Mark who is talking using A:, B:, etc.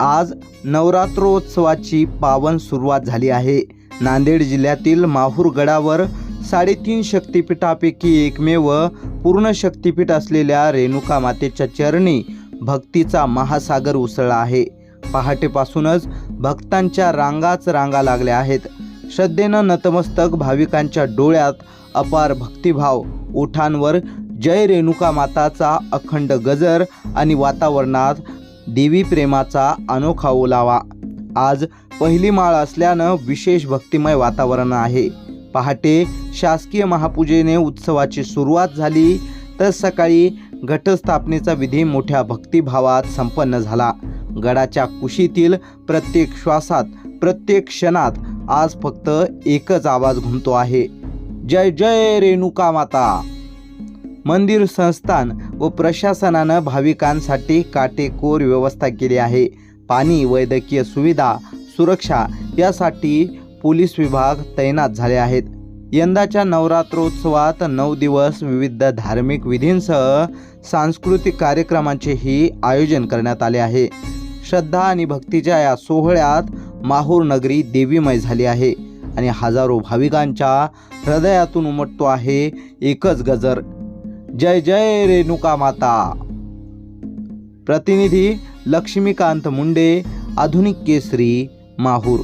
A: आज नवरात्रोत्सवाची पावन सुरुवात झाली आहे. नांदेड जिल्ह्यातील माहूर गडावर साडेतीन शक्तिपीठापैकी एकमेव पूर्ण शक्तिपीठ असलेल्या रेणुका मातेच्या चरणी भक्तीचा महासागर उसळला आहे. पहाटेपासूनच भक्तांच्या रांगाच रांगा लागल्या आहेत. श्रद्धेनं नतमस्तक भाविकांच्या डोळ्यात अपार भक्तिभाव ओठांवर जय रेणुका माताचा अखंड गजर आणि वातावरणात देवी प्रेमाचा अनोखा ओलावा. आज पहिली माळ असल्यानं विशेष भक्तिमय वातावरण आहे. पहाटे शासकीय महापूजेने उत्सवाची सुरुवात झाली तर सकाळी घटस्थापनेचा विधी मोठ्या भक्तिभावात संपन्न झाला. गडाच्या कुशीतील प्रत्येक श्वासात प्रत्येक क्षणात आज फक्त एकच आवाज घुमतो आहे. जय जय रेणुका माता. मंदिर संस्थान व प्रशासनानं भाविकांसाठी काटेकोर व्यवस्था केली आहे. पाणी वैद्यकीय सुविधा सुरक्षा यासाठी पोलीस विभाग तैनात झाले आहेत. यंदाच्या नवरात्रोत्सवात नऊ दिवस विविध धार्मिक विधींसह सांस्कृतिक कार्यक्रमांचेही आयोजन करण्यात आले आहे. श्रद्धा आणि भक्तीच्या या सोहळ्यात माहूर नगरी देवीमय झाली आहे आणि हजारो भाविकांच्या हृदयातून उमटतो आहे एकच गजर. जय जय रेणुका माता. प्रतिनिधी लक्ष्मीकांत मुंडे आधुनिक केसरी माहूर.